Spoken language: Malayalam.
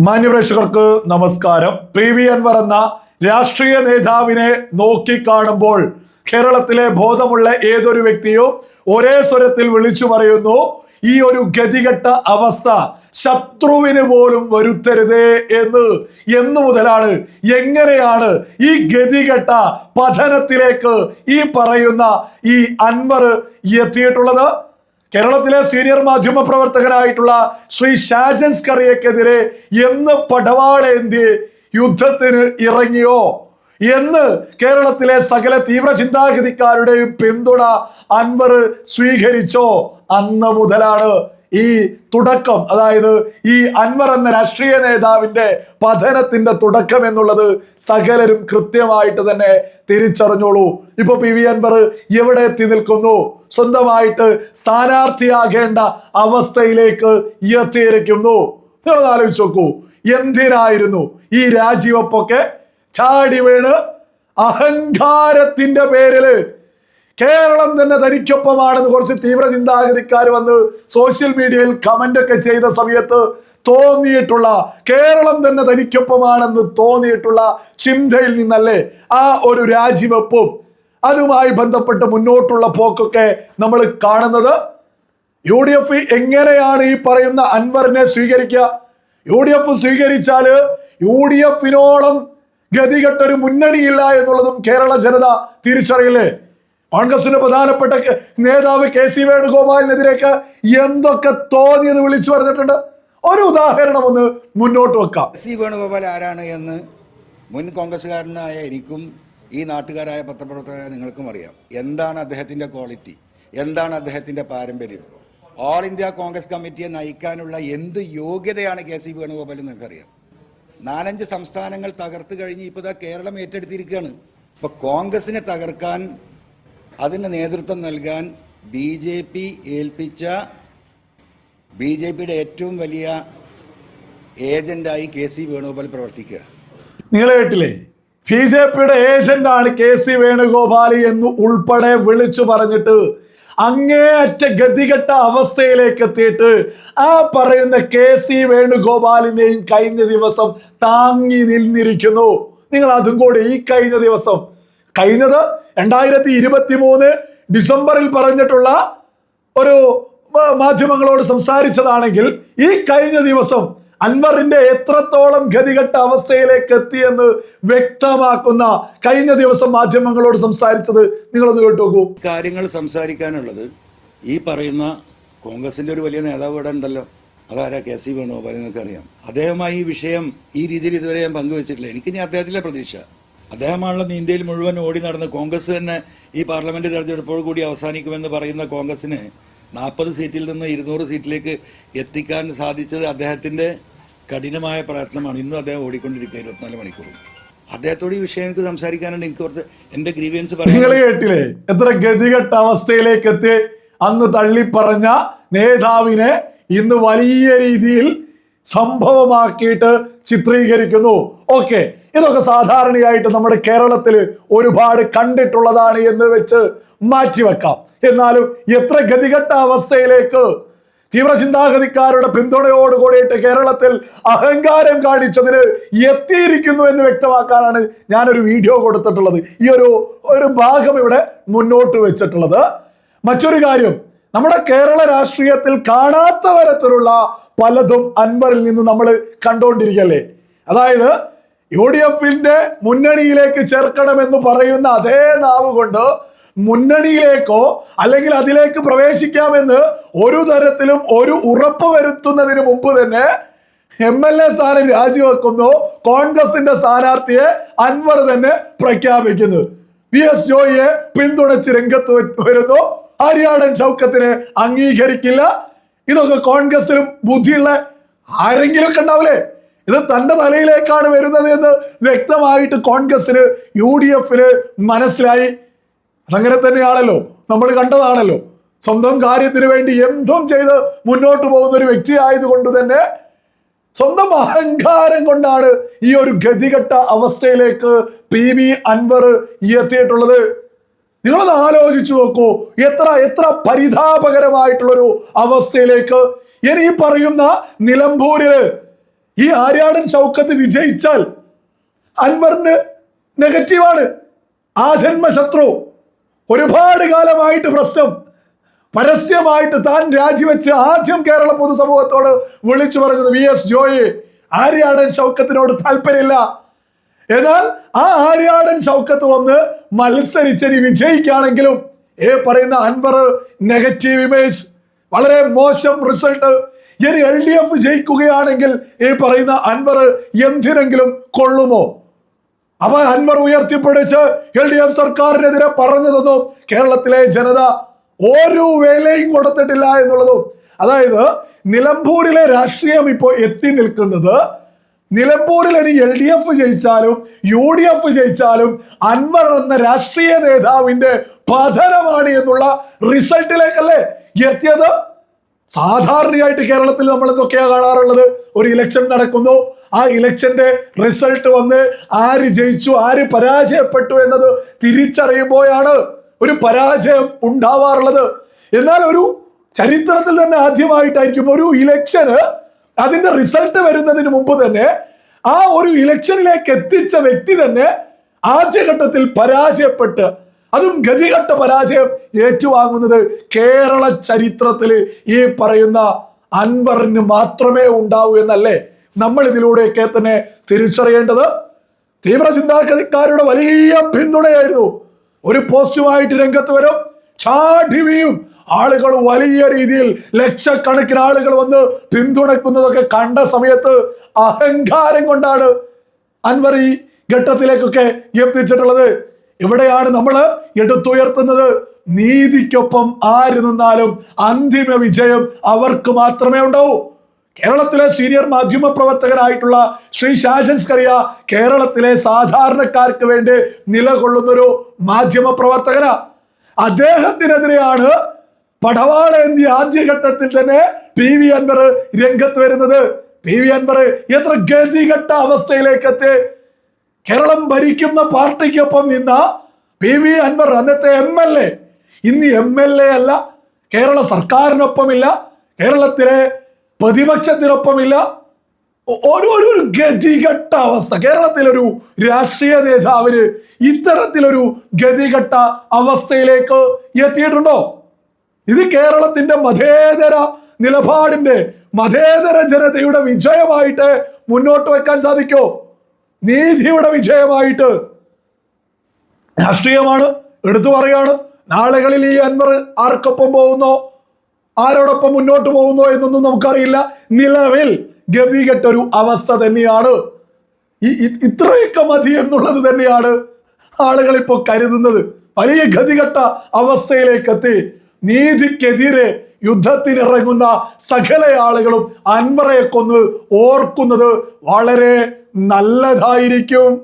മാന്യപ്രേക്ഷകർക്ക് നമസ്കാരം. പി. വി. അൻവർ എന്ന രാഷ്ട്രീയ നേതാവിനെ നോക്കിക്കാണുമ്പോൾ കേരളത്തിലെ ബോധമുള്ള ഏതൊരു വ്യക്തിയും ഒരേ സ്വരത്തിൽ വിളിച്ചു പറയുന്നു ഈ ഒരു ഗതികെട്ട അവസ്ഥ ശത്രുവിന് പോലും വരുത്തരുതേ എന്ന്. എന്നു മുതലാണ് എങ്ങനെയാണ് ഈ ഗതികെട്ട പതനത്തിലേക്ക് ഈ പറയുന്ന ഈ അൻവർ എത്തിയിട്ടുള്ളത്? കേരളത്തിലെ സീനിയർ മാധ്യമ പ്രവർത്തകനായിട്ടുള്ള ശ്രീ ഷാജൻസ് സ്കറിയക്കെതിരെ എന്ന് പടവാളേന്തി യുദ്ധത്തിന് ഇറങ്ങിയോ? എന്ന് കേരളത്തിലെ സകല തീവ്ര ചിന്താഗതിക്കാരുടെയും പിന്തുണ അൻവർ സ്വീകരിച്ചോ? അന്ന് മുതലാണ് ഈ തുടക്കം അതായത് ഈ അൻവർ എന്ന രാഷ്ട്രീയ നേതാവിന്റെ പതനത്തിന്റെ തുടക്കം എന്നുള്ളത് സകലരും കൃത്യമായിട്ട് തന്നെ തിരിച്ചറിഞ്ഞോളൂ. ഇപ്പൊ പി വി അൻവർ എവിടെ എത്തി നിൽക്കുന്നു? സ്വന്തമായിട്ട് സ്ഥാനാർത്ഥിയാകേണ്ട അവസ്ഥയിലേക്ക് എത്തിയിരിക്കുന്നു. നിങ്ങൾ ആലോചിച്ച് നോക്കൂ. എന്തിനായിരുന്നു ഈ രാജിവെപ്പൊക്കെ? ചാടി വീണ് അഹങ്കാരത്തിന്റെ പേരിൽ കേരളം തന്നെ തനിക്കൊപ്പമാണെന്ന് കുറച്ച് തീവ്ര ചിന്താഗതിക്കാർ വന്ന് സോഷ്യൽ മീഡിയയിൽ കമന്റ് ഒക്കെ ചെയ്ത സമയത്ത് തോന്നിയിട്ടുള്ള കേരളം തന്നെ തനിക്കൊപ്പമാണെന്ന് തോന്നിയിട്ടുള്ള ചിന്തയിൽ നിന്നല്ലേ ആ ഒരു രാജിവെപ്പും അതുമായി ബന്ധപ്പെട്ട് മുന്നോട്ടുള്ള പോക്കൊക്കെ നമ്മൾ കാണുന്നത്. യു ഡി എഫ് എങ്ങനെയാണ് ഈ പറയുന്ന അൻവറിനെ സ്വീകരിക്കുക? യു ഡി എഫ് സ്വീകരിച്ചാൽ യു ഡി എഫിനോളം ഗതികെട്ടൊരു മുന്നണിയില്ല എന്നുള്ളതും കേരള ജനത തിരിച്ചറിയില്ലേ? കോൺഗ്രസിന്റെ പ്രധാനപ്പെട്ട നേതാവ് കെ സി വേണുഗോപാലിനെതിരേക്ക് എന്തൊക്കെ തോന്നിയത് വിളിച്ചു പറഞ്ഞിട്ടുണ്ട്? ഒരു ഉദാഹരണം ഒന്ന് മുന്നോട്ട് വെക്കാം. സി വേണുഗോപാൽ ആരാണ് എന്ന് മുൻ കോൺഗ്രസ്സുകാരനായ എനിക്കും ഈ നാട്ടുകാരായ പത്രപ്രവർത്തകരായ നിങ്ങൾക്കും അറിയാം. എന്താണ് അദ്ദേഹത്തിന്റെ ക്വാളിറ്റി? എന്താണ് അദ്ദേഹത്തിന്റെ പാരമ്പര്യം? ഓൾ ഇന്ത്യ കോൺഗ്രസ് കമ്മിറ്റിയെ നയിക്കാനുള്ള എന്ത് യോഗ്യതയാണ് കെ സി വേണുഗോപാൽ നിങ്ങൾക്കറിയാം? നാലഞ്ച് സംസ്ഥാനങ്ങൾ തകർത്ത് കഴിഞ്ഞ് ഇപ്പോൾ കേരളം ഏറ്റെടുത്തിരിക്കുകയാണ്. ഇപ്പൊ കോൺഗ്രസിനെ തകർക്കാൻ അതിന് നേതൃത്വം നൽകാൻ ബി ജെ പി ഏൽപ്പിച്ച ബി ജെ പിയുടെ ഏറ്റവും വലിയ ഏജന്റായി കെ സി വേണുഗോപാൽ പ്രവർത്തിക്കുക. നിങ്ങൾ കേട്ടില്ലേ? ബി ജെ പിയുടെ ഏജന്റാണ് കെ സി വേണുഗോപാൽ എന്ന് ഉൾപ്പെടെ വിളിച്ചു പറഞ്ഞിട്ട് അങ്ങേയറ്റ ഗതികെട്ട അവസ്ഥയിലേക്ക് എത്തിയിട്ട് ആ പറയുന്ന കെ സി വേണുഗോപാലിനെയും കഴിഞ്ഞ ദിവസം താങ്ങി നിന്നിരിക്കുന്നു. നിങ്ങൾ അതും കൂടി ഈ കഴിഞ്ഞ ദിവസം കഴിഞ്ഞത് രണ്ടായിരത്തി ഇരുപത്തി മൂന്ന് ഡിസംബറിൽ പറഞ്ഞിട്ടുള്ള ഒരു മാധ്യമങ്ങളോട് സംസാരിച്ചതാണെങ്കിൽ ഈ കഴിഞ്ഞ ദിവസം അൻവറിന്റെ എത്രത്തോളം ഗതികെട്ട അവസ്ഥയിലേക്ക് എത്തിയെന്ന് വ്യക്തമാക്കുന്ന കഴിഞ്ഞ ദിവസം മാധ്യമങ്ങളോട് സംസാരിച്ചത് നിങ്ങളൊന്ന് കേട്ടു നോക്കൂ കാര്യങ്ങൾ സംസാരിക്കാനുള്ളത് ഈ പറയുന്ന കോൺഗ്രസിന്റെ ഒരു വലിയ നേതാവ് ഇവിടെ ഉണ്ടല്ലോ. അതാരാ? കെ സി വേണോ പറയുന്നതൊക്കെ അറിയാം. അദ്ദേഹമായി ഈ വിഷയം ഈ രീതിയിൽ ഇതുവരെ ഞാൻ പങ്കുവച്ചിട്ടില്ല. എനിക്ക് ഇനി അദ്ദേഹത്തിലെ പ്രതീക്ഷ. അദ്ദേഹമാണല്ലോ ഇന്ത്യയിൽ മുഴുവൻ ഓടി നടന്ന് കോൺഗ്രസ് തന്നെ ഈ പാർലമെന്റ് തെരഞ്ഞെടുപ്പോട് കൂടി അവസാനിക്കുമെന്ന് പറയുന്ന കോൺഗ്രസിന് നാൽപ്പത് സീറ്റിൽ നിന്ന് ഇരുന്നൂറ് സീറ്റിലേക്ക് എത്തിക്കാൻ സാധിച്ചത് അദ്ദേഹത്തിന്റെ കഠിനമായ പ്രയത്നമാണ്. ഇന്നും അദ്ദേഹം ഓടിക്കൊണ്ടിരിക്കുക ഇരുപത്തിനാല് മണിക്കൂറും. അദ്ദേഹത്തോട് ഈ വിഷയം എനിക്ക് സംസാരിക്കാനുണ്ട്. എനിക്ക് കുറച്ച് എന്റെ ഗ്രീവിയൻസ് നിങ്ങൾ കേട്ടില്ലേ? എത്ര ഗതികെട്ട അവസ്ഥയിലേക്ക് എത്തി. അന്ന് തള്ളിപ്പറഞ്ഞ നേതാവിനെ ഇന്ന് വലിയ രീതിയിൽ സംഭവമാക്കിയിട്ട് ചിത്രീകരിക്കുന്നു. ഓക്കെ. ഇതൊക്കെ സാധാരണയായിട്ട് നമ്മുടെ കേരളത്തിൽ ഒരുപാട് കണ്ടിട്ടുള്ളതാണ് എന്ന് വെച്ച് മാറ്റിവെക്കാം. എന്നാലും എത്ര ഗതികെട്ട അവസ്ഥയിലേക്ക് തീവ്രചിന്താഗതിക്കാരുടെ പിന്തുണയോടുകൂടിയിട്ട് പിന്തുണയോട് കൂടിയിട്ട് കേരളത്തിൽ അഹങ്കാരം കാണിച്ചതിന് എത്തിയിരിക്കുന്നു എന്ന് വ്യക്തമാക്കാനാണ് ഞാനൊരു വീഡിയോ കൊടുത്തിട്ടുള്ളത്. ഈ ഒരു ഒരു ഭാഗം ഇവിടെ മുന്നോട്ട് വെച്ചിട്ടുള്ളത്. മറ്റൊരു കാര്യം നമ്മുടെ കേരള രാഷ്ട്രീയത്തിൽ കാണാത്ത തരത്തിലുള്ള പലതും അൻവറിൽ നിന്ന് നമ്മൾ കണ്ടുകൊണ്ടിരിക്കല്ലേ അതായത് യു ഡി എഫിന്റെ മുന്നണിയിലേക്ക് ചേർക്കണമെന്ന് പറയുന്ന അതേ നാവ് കൊണ്ട് മുന്നണിയിലേക്കോ അല്ലെങ്കിൽ അതിലേക്ക് പ്രവേശിക്കാമെന്ന് ഒരു തരത്തിലും ഒരു ഉറപ്പ് വരുത്തുന്നതിന് മുമ്പ് തന്നെ എം എൽ എ സ്ഥാനം രാജിവെക്കുന്നു. കോൺഗ്രസിന്റെ സ്ഥാനാർത്ഥിയെ അൻവർ തന്നെ പ്രഖ്യാപിക്കുന്നു. പി എസ് ജോയിയെ പിന്തുണച്ച് രംഗത്ത് വരുന്നു. ഹരിയാടൻ ചൗക്കത്തിനെ അംഗീകരിക്കില്ല. ഇതൊക്കെ കോൺഗ്രസിലും ബുദ്ധിയുള്ള ആരെങ്കിലും ഒക്കെ ഉണ്ടാവില്ലേ? ഇത് തന്റെ തലയിലേക്കാണ് വരുന്നത് എന്ന് വ്യക്തമായിട്ട് കോൺഗ്രസിന് യു ഡി എഫിന് മനസ്സിലായി. അതങ്ങനെ തന്നെയാണല്ലോ. നമ്മൾ കണ്ടതാണല്ലോ. സ്വന്തം കാര്യത്തിന് വേണ്ടി എന്തും ചെയ്ത് മുന്നോട്ട് പോകുന്ന ഒരു വ്യക്തി ആയതുകൊണ്ട് തന്നെ സ്വന്തം അഹങ്കാരം കൊണ്ടാണ് ഈ ഒരു ഗതികെട്ട അവസ്ഥയിലേക്ക് പി വി അൻവർ എത്തിയിട്ടുള്ളത്. നിങ്ങളത് ആലോചിച്ചു നോക്കൂ. എത്ര എത്ര പരിതാപകരമായിട്ടുള്ളൊരു അവസ്ഥയിലേക്ക് ഇനി പറയുന്ന നിലമ്പൂരിൽ ഈ ആര്യാടൻ ചൗക്കത്ത് വിജയിച്ചാൽ അൻവറിന് നെഗറ്റീവാണ്. ആ ജന്മശത്രു ഒരുപാട് കാലമായിട്ട് പ്രശ്നം പരസ്യമായിട്ട് താൻ രാജിവെച്ച് ആദ്യം കേരള പൊതുസമൂഹത്തോട് വിളിച്ചു പറഞ്ഞത് വി എസ് ജോയെ ആര്യാടൻ ചൗക്കത്തിനോട് താല്പര്യമില്ല. എന്നാൽ ആ ആര്യാടൻ ചൗക്കത്ത് വന്ന് മത്സരിച്ചനി വിജയിക്കുകയാണെങ്കിലും ഏ പറയുന്ന അൻവർ നെഗറ്റീവ് ഇമേജ് വളരെ മോശം റിസൾട്ട് ഇനി എൽ ഡി എഫ് ജയിക്കുകയാണെങ്കിൽ ഈ പറയുന്ന അൻവർ എന്തിനെങ്കിലും കൊള്ളുമോ? അവ അൻവർ ഉയർത്തിപ്പിടിച്ച് എൽ ഡി എഫ് സർക്കാരിനെതിരെ പറഞ്ഞതൊന്നും കേരളത്തിലെ ജനത ഒരു വേലയും കൊടുത്തിട്ടില്ല എന്നുള്ളതും. അതായത് നിലമ്പൂരിലെ രാഷ്ട്രീയം ഇപ്പോൾ എത്തി നിൽക്കുന്നത് നിലമ്പൂരിൽ ഇനി എൽ ഡി എഫ് ജയിച്ചാലും യു ഡി എഫ് ജയിച്ചാലും അൻവർ എന്ന രാഷ്ട്രീയ നേതാവിന്റെ പതനമാണ് എന്നുള്ള റിസൾട്ടിലേക്കല്ലേ എത്തിയത്? സാധാരണയായിട്ട് കേരളത്തിൽ നമ്മൾ എന്തൊക്കെയാണ് കാണാറുള്ളത്. ഒരു ഇലക്ഷൻ നടക്കുന്നു. ആ ഇലക്ഷന്റെ റിസൾട്ട് വന്ന് ആര് ജയിച്ചു ആര് പരാജയപ്പെട്ടു എന്നത് തിരിച്ചറിയുമ്പോഴാണ് ഒരു പരാജയം ഉണ്ടാവാറുള്ളത്. എന്നാൽ ഒരു ചരിത്രത്തിൽ തന്നെ ആദ്യമായിട്ടായിരിക്കും ഒരു ഇലക്ഷന് അതിന്റെ റിസൾട്ട് വരുന്നതിന് മുമ്പ് തന്നെ ആ ഒരു ഇലക്ഷനിലേക്ക് എത്തിച്ച വ്യക്തി തന്നെ ആദ്യഘട്ടത്തിൽ പരാജയപ്പെട്ട് അതും ഗതികെട്ട പരാജയം ഏറ്റുവാങ്ങുന്നത് കേരള ചരിത്രത്തിൽ ഈ പറയുന്ന അൻവറിന് മാത്രമേ ഉണ്ടാവൂ എന്നല്ലേ നമ്മൾ ഇതിലൂടെയൊക്കെ തന്നെ തിരിച്ചറിയേണ്ടത്. തീവ്ര ചിന്താഗതിക്കാരുടെ വലിയ പിന്തുണയായിരുന്നു. ഒരു പോസ്റ്റുമായിട്ട് രംഗത്ത് വരും. ചാടി ആളുകൾ വലിയ രീതിയിൽ ലക്ഷക്കണക്കിന് ആളുകൾ വന്ന് പിന്തുണയ്ക്കുന്നതൊക്കെ കണ്ട സമയത്ത് അഹങ്കാരം കൊണ്ടാണ് അൻവർ ഈ ഘട്ടത്തിലേക്കൊക്കെ എത്തിച്ചിട്ടുള്ളത്. ഇവിടെയാണ് നമ്മൾ എടുത്തുയർത്തുന്നത്? നീതിക്കൊപ്പം ആര് നിന്നാലും അന്തിമ വിജയം അവർക്ക് മാത്രമേ ഉണ്ടാവൂ കേരളത്തിലെ സീനിയർ മാധ്യമ പ്രവർത്തകനായിട്ടുള്ള ശ്രീ ഷാജൻ സ്കറിയ കേരളത്തിലെ സാധാരണക്കാർക്ക് വേണ്ടി നിലകൊള്ളുന്നൊരു മാധ്യമ പ്രവർത്തകനാ. അദ്ദേഹത്തിനെതിരെയാണ് പടവാള എന്തി ആദ്യഘട്ടത്തിൽ തന്നെ പി വി അൻവർ രംഗത്ത് വരുന്നത്. പി വി അൻവർ എത്ര ഗതികെട്ട അവസ്ഥയിലേക്ക് കേരളം ഭരിക്കുന്ന പാർട്ടിക്കൊപ്പം നിന്ന പി വി അൻവർ അന്നത്തെ എം എൽ എ. ഇന്ന് എം എൽ എ അല്ല കേരള സർക്കാരിനൊപ്പമില്ല കേരളത്തിലെ പ്രതിപക്ഷത്തിനൊപ്പമില്ല. ഒരു ഗതികെട്ട അവസ്ഥ. കേരളത്തിലൊരു രാഷ്ട്രീയ നേതാവിന് ഇത്തരത്തിലൊരു ഗതികെട്ട അവസ്ഥയിലേക്ക് എത്തിയിട്ടുണ്ടോ? ഇത് കേരളത്തിന്റെ മതേതര നിലപാടിന്റെ മതേതര ജനതയുടെ വിജയമായിട്ട് മുന്നോട്ട് വെക്കാൻ സാധിക്കോ നീതിയുടെ വിജയമായിട്ട്. രാഷ്ട്രീയമാണ്. എടുത്തു പറയാണ്. നാളുകളിൽ ഈ അൻവർ ആർക്കൊപ്പം പോകുന്നോ ആരോടൊപ്പം മുന്നോട്ട് പോകുന്നോ എന്നൊന്നും നമുക്കറിയില്ല. നിലവിൽ ഗതികെട്ടൊരു അവസ്ഥ തന്നെയാണ്. ഈ ഇത്രയൊക്കെ മതി എന്നുള്ളത് തന്നെയാണ് ആളുകൾ ഇപ്പോൾ കരുതുന്നത്. വലിയ ഗതികെട്ട അവസ്ഥയിലേക്ക് എത്തി നീതിക്കെതിരെ യുദ്ധത്തിനിറങ്ങുന്ന സകല ആളുകളും അൻവറയെ കൊന്ന് ഓർക്കുന്നത് വളരെ നല്ലതായിരിക്കും.